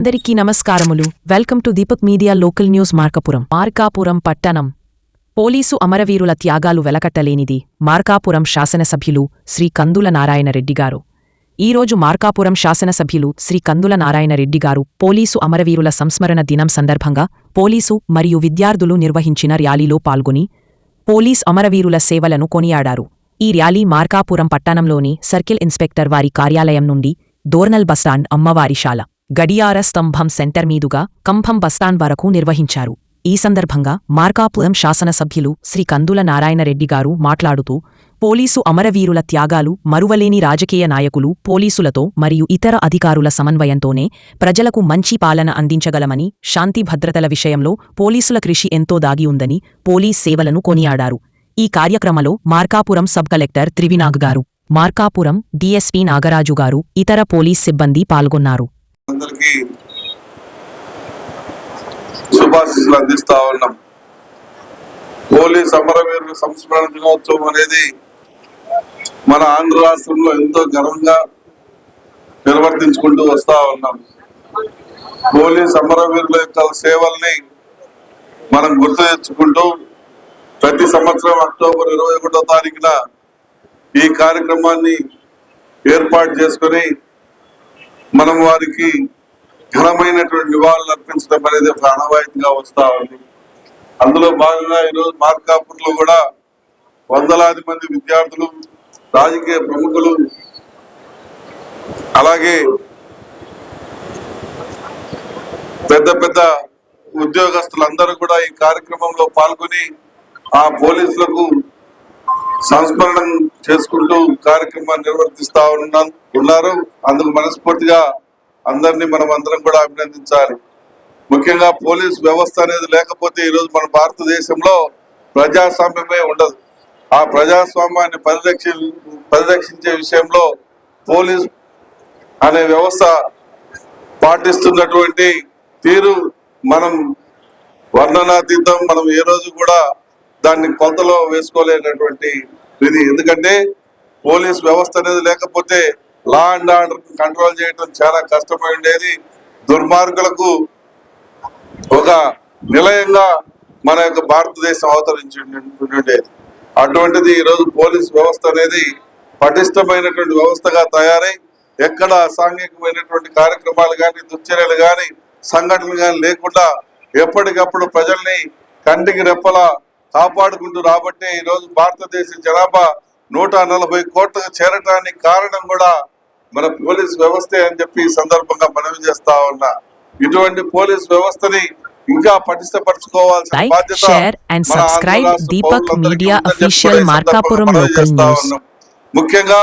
అందరికీ నమస్కారములు. Welcome to Deepak media local news Markapuram. Markapuram పట్టణం. పోలీసు అమరవీరుల త్యాగాలు వెలకట్టలేనిది మార్కాపురం శాసనసభ్యులు శ్రీ కందుల నారాయణరెడ్డి గారు. ఈరోజు మార్కాపురం శాసనసభ్యులు శ్రీ కందుల నారాయణరెడ్డి గారు పోలీసు అమరవీరుల సంస్మరణ దినం సందర్భంగా పోలీసు మరియు విద్యార్థులు నిర్వహించిన ర్యాలీలో పాల్గొని పోలీస్ అమరవీరుల సేవలను కొనియాడారు. ఈ ర్యాలీ మార్కాపురం పట్టణంలోని సర్కిల్ ఇన్స్పెక్టర్ వారి కార్యాలయం నుండి దోర్నల్ బస్టాండ్ అమ్మవారిశాల గడియార స్తంభం సెంటర్ మీదుగా కంభం బస్టాండ్ వరకు నిర్వహించారు. ఈ సందర్భంగా మార్కాపురం శాసనసభ్యులు శ్రీ కందుల నారాయణరెడ్డి గారు మాట్లాడుతూ పోలీసు అమరవీరుల త్యాగాలు మరువలేని రాజకీయ నాయకులు పోలీసులతో మరియు ఇతర అధికారుల సమన్వయంతోనే ప్రజలకు మంచి పాలన అందించగలమని శాంతి భద్రతల విషయంలో పోలీసుల కృషి ఎంతో దాగి ఉందని పోలీస్ సేవలను కొనియాడారు. ఈ కార్యక్రమంలో మార్కాపురం సబ్ కలెక్టర్ త్రివినాగ్ గారు మార్కాపురం డీఎస్పీ నాగరాజు గారు ఇతర పోలీస్ సిబ్బంది పాల్గొన్నారు. అందరికీ శుభాశిస్సులు అందిస్తా ఉన్నాం. హోలీ సమరవీరుల సంస్మరణ దినోత్సవం అనేది మన ఆంధ్ర రాష్ట్రంలో ఎంతో ఘనంగా నిర్వర్తించుకుంటూ వస్తా ఉన్నాం. హోలీ సమరవీరుల యొక్క సేవల్ని మనం గుర్తు తెచ్చుకుంటూ ప్రతి సంవత్సరం అక్టోబర్ ఇరవై ఒకటో తారీఖున ఈ కార్యక్రమాన్ని ఏర్పాటు చేసుకొని మనం వారికి ఘనమైనటువంటి నివాళులు అర్పించడం అనేది ప్రాణవాయుగా వస్తా ఉంది. అందులో భాగంగా ఈరోజు మార్కాపూర్లో కూడా వందలాది మంది విద్యార్థులు రాజకీయ ప్రముఖులు అలాగే పెద్ద పెద్ద ఉద్యోగస్తులందరూ కూడా ఈ కార్యక్రమంలో పాల్గొని ఆ పోలీసులకు సంస్మరణం చేసుకుంటూ కార్యక్రమాన్ని నిర్వర్తిస్తా ఉన్నాం ఉన్నారు. అందుకు మనస్ఫూర్తిగా అందరినీ మనం అందరం కూడా అభినందించాలి. ముఖ్యంగా పోలీస్ వ్యవస్థ అనేది లేకపోతే ఈరోజు మన భారతదేశంలో ప్రజాస్వామ్యమే ఉండదు. ఆ ప్రజాస్వామ్యాన్ని పరిరక్షి పరిరక్షించే విషయంలో పోలీస్ అనే వ్యవస్థ పాటిస్తున్నటువంటి తీరు మనం వర్ణనాతీతం. మనం ఏ రోజు కూడా దాన్ని కొలతలో వేసుకోలేనటువంటి ఇది ఎందుకంటే పోలీస్ వ్యవస్థ అనేది లేకపోతే లా అండ్ ఆర్డర్ కంట్రోల్ చేయడం చాలా కష్టమై ఉండేది దుర్మార్గులకు ఒక నిలయంగా మన యొక్క భారతదేశం అవతరించి అటువంటిది ఈరోజు పోలీస్ వ్యవస్థ అనేది పటిష్టమైనటువంటి వ్యవస్థగా తయారై ఎక్కడ అసాంఘికమైనటువంటి కార్యక్రమాలు కానీ దుశ్చర్యలు కానీ సంఘటనలు కానీ లేకుండా ఎప్పటికప్పుడు ప్రజల్ని కంటికి రెప్పలా కాపాడుకుంటూ రాబట్టే ఈరోజు భారతదేశ జనాభా నూట నలభై కోట్లకు చేరటానికి కారణం కూడా మన పోలీస్ వ్యవస్థే అని చెప్పి ఈ సందర్భంగా మనవి చేస్తా ఉన్నా ఇటువంటి పోలీస్ వ్యవస్థని ఇంకా పటిష్టపరచుకోవాల్సిన బాధ్యత. ముఖ్యంగా